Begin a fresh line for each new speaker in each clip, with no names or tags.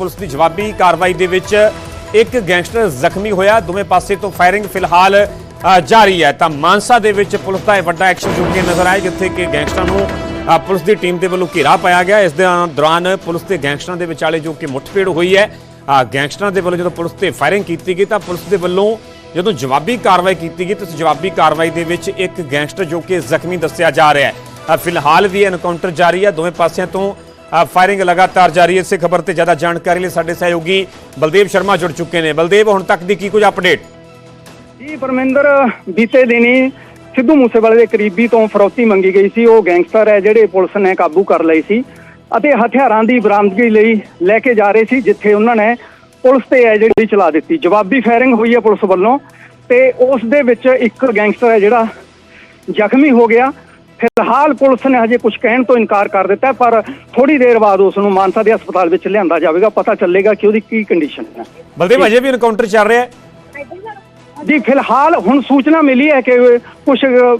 Police ਦੀ ਜਵਾਬੀ ਕਾਰਵਾਈ ਦੇ ਵਿੱਚ ਇੱਕ ਗੈਂਗਸਟਰ ਜ਼ਖਮੀ ਹੋਇਆ। ਦੋਵੇਂ ਪਾਸੇ ਤੋਂ ਫਾਇਰਿੰਗ ਫਿਲਹਾਲ ਜਾਰੀ ਹੈ। ਤਾਂ ਮਾਨਸਾ ਦੇ ਵਿੱਚ ਪੁਲਿਸ ਦਾ ਇਹ ਵੱਡਾ ਐਕਸ਼ਨ ਜੋ ਕਿ ਨਜ਼ਰ ਆਇਆ, ਜਿੱਥੇ ਕਿ ਗੈਂਗਸਟਰਾਂ ਨੂੰ ਪੁਲਿਸ ਦੀ ਟੀਮ ਦੇ ਵੱਲੋਂ ਘੇਰਾ ਪਾਇਆ ਗਿਆ। ਇਸ ਦੇ ਦੌਰਾਨ ਪੁਲਿਸ ਤੇ ਗੈਂਗਸਟਰਾਂ ਦੇ ਵਿਚਾਲੇ ਜੋ ਕਿ ਮੁੱਠਭੇੜ ਹੋਈ ਹੈ ਗੈਂਗਸਟਰਾਂ ਦੇ ਵੱਲੋਂ ਜਦੋਂ ਪੁਲਿਸ ਤੇ ਫਾਇਰਿੰਗ ਕੀਤੀ ਗਈ, ਤਾਂ ਪੁਲਿਸ ਦੇ ਵੱਲੋਂ ਜਦੋਂ ਜਵਾਬੀ ਕਾਰਵਾਈ ਕੀਤੀ ਗਈ, ਤਾਂ ਉਸ ਜਵਾਬੀ ਕਾਰਵਾਈ ਦੇ ਵਿੱਚ ਇੱਕ ਗੈਂਗਸਟਰ ਜੋ ਕਿ ਜ਼ਖਮੀ ਦੱਸਿਆ ਜਾ ਰਿਹਾ ਹੈ। ਫਿਲਹਾਲ ਵੀ ਐਨਕਾਊਂਟਰ ਜਾਰੀ ਹੈ। ਦੋਵੇਂ ਪਾਸਿਆਂ ਤੋਂ ਫਾਇਰਿੰਗ ਲਗਾਤਾਰ ਜਾਰੀ ਹੈ। ਇਸੇ ਖਬਰ ਤੇ ਜ਼ਿਆਦਾ ਜਾਣਕਾਰੀ ਲਈ ਸਾਡੇ ਸਹਿਯੋਗੀ ਬਲਦੇਵ ਸ਼ਰਮਾ ਜੁੜ ਚੁੱਕੇ ਨੇ। ਬਲਦੇਵ, ਹੁਣ ਤੱਕ ਦੀ ਕੀ ਕੁਝ ਅਪਡੇਟ
ਜੀ, ਪਰਮਿੰਦਰ, ਬੀਤੇ ਦਿਨੀ ਸਿੱਧੂ ਮੂਸੇਵਾਲੇ ਦੇ ਕਰੀਬੀ ਤੋਂ ਫਰੋਤੀ ਮੰਗੀ ਗਈ ਸੀ। ਉਹ ਗੈਂਗਸਟਰ ਹੈ ਜਿਹੜੇ ਪੁਲਿਸ ਨੇ ਕਾਬੂ ਕਰ ਲਈ ਸੀ ਅਤੇ ਹਥਿਆਰਾਂ ਦੀ ਬਰਾਮਦਗੀ ਲਈ ਲੈ ਕੇ ਜਾ ਰਹੇ ਸੀ, ਜਿੱਥੇ ਉਹਨਾਂ ਨੇ ਪੁਲਿਸ ਤੇ ਹੈ ਜਿਹੜੀ ਚਲਾ ਦਿੱਤੀ। ਜਵਾਬੀ ਫਾਇਰਿੰਗ ਹੋਈ ਹੈ ਪੁਲਿਸ ਵੱਲੋਂ ਤੇ ਉਸ ਦੇ ਵਿੱਚ ਇੱਕ ਗੈਂਗਸਟਰ ਹੈ ਜਿਹੜਾ ਜ਼ਖਮੀ ਹੋ ਗਿਆ। ਫਿਲਹਾਲ ਪੁਲਿਸ ਨੇ ਹਜੇ ਕੁਝ ਕਹਿਣ ਤੋਂ ਇਨਕਾਰ ਕਰ ਦਿੱਤਾ ਪਰ ਥੋੜੀ ਦੇਰ ਬਾਅਦ ਉਸ ਨੂੰ ਮਾਨਸਾ ਦੇ ਹਸਪਤਾਲ ਵਿੱਚ ਲਿਆਂਦਾ ਜਾਵੇਗਾ। ਪਤਾ ਚੱਲੇਗਾ ਕਿ ਉਹਦੀ ਕੀ ਕੰਡੀਸ਼ਨ ਹੈ।
ਬਲਦੇਵ ਅਜੇ ਵੀ ਐਨਕਾਊਂਟਰ ਚੱਲ ਰਿਹਾ ਹੈ?
ਜੀ ਫਿਲਹਾਲ ਹੁਣ ਸੂਚਨਾ ਮਿਲੀ ਹੈ ਕਿ ਕੁਝ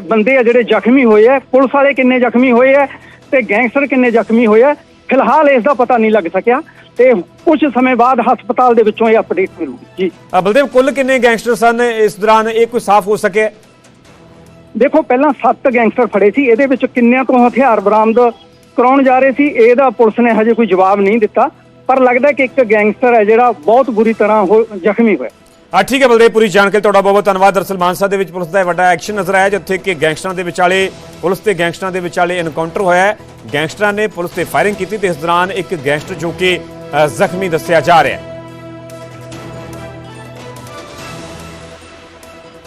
ਬੰਦੇ ਆ ਜਿਹੜੇ ਜ਼ਖਮੀ ਹੋਏ ਆ ਪੁਲਿਸ ਵਾਲੇ ਕਿੰਨੇ ਜ਼ਖਮੀ ਹੋਏ ਆ ਤੇ ਗੈਂਗਸਟਰ ਕਿੰਨੇ ਜ਼ਖਮੀ ਹੋਏ ਆ ਫਿਲਹਾਲ ਇਸ ਦਾ ਪਤਾ ਨਹੀਂ ਲੱਗ ਸਕਿਆ ਤੇ ਕੁਝ ਸਮੇਂ ਬਾਅਦ ਹਸਪਤਾਲ ਦੇ ਵਿੱਚੋਂ ਇਹ ਅਪਡੇਟ ਮਿਲੂਗੀ। ਜੀ।
ਬਲਦੇਵ ਕੁੱਲ ਕਿੰਨੇ ਗੈਂਗਸਟਰ ਸਨ ਇਸ ਦੌਰਾਨ ਇਹ ਕੋਈ ਸਾਫ਼ ਹੋ ਸਕਿਆ
ਦੇਖੋ, ਪਹਿਲਾਂ 7 ਗੈਂਗਸਟਰ ਫੜੇ ਸੀ, ਇਹਦੇ ਵਿੱਚ ਕਿੰਨਿਆਂ ਤੋਂ ਹਥਿਆਰ ਬਰਾਮਦ ਕਰਾਉਣ ਜਾ ਰਹੇ ਸੀ ਇਹਦਾ ਪੁਲਿਸ ਨੇ ਹਜੇ ਕੋਈ ਜਵਾਬ ਨਹੀਂ ਦਿੱਤਾ, ਪਰ ਲੱਗਦਾ ਕਿ ਇੱਕ ਗੈਂਗਸਟਰ ਹੈ ਜਿਹੜਾ ਬਹੁਤ ਬੁਰੀ ਤਰ੍ਹਾਂ ਹੋ, ਜ਼ਖਮੀ ਹੋਇਆ।
ਆ ਠੀਕ ਹੈ ਬਲਦੇਵ, ਪੂਰੀ ਜਾਣਕਾਰੀ ਤੁਹਾਡਾ ਬਹੁਤ ਬਹੁਤ ਧੰਨਵਾਦ ਦਰਸਲ ਮਾਨਸਾ ਦੇ ਵਿੱਚ ਪੁਲਿਸ ਦਾ ਵੱਡਾ ਐਕਸ਼ਨ ਨਜ਼ਰ ਆਇਆ, ਜਿੱਥੇ ਕਿ ਗੈਂਗਸਟਰਾਂ ਦੇ ਵਿਚਾਲੇ, ਪੁਲਿਸ ਤੇ ਗੈਂਗਸਟਰਾਂ ਦੇ ਵਿਚਾਲੇ ਐਨਕਾਊਂਟਰ ਹੋਇਆ ਗੈਂਗਸਟਰਾਂ ਨੇ ਪੁਲਿਸ ਤੇ ਫਾਇਰਿੰਗ ਕੀਤੀ ਤੇ ਇਸ ਦੌਰਾਨ ਇੱਕ ਗੈਂਗਸਟਰ ਜੋ ਕਿ ਜ਼ਖਮੀ ਦੱਸਿਆ ਜਾ ਰਿਹਾ ਹੈ।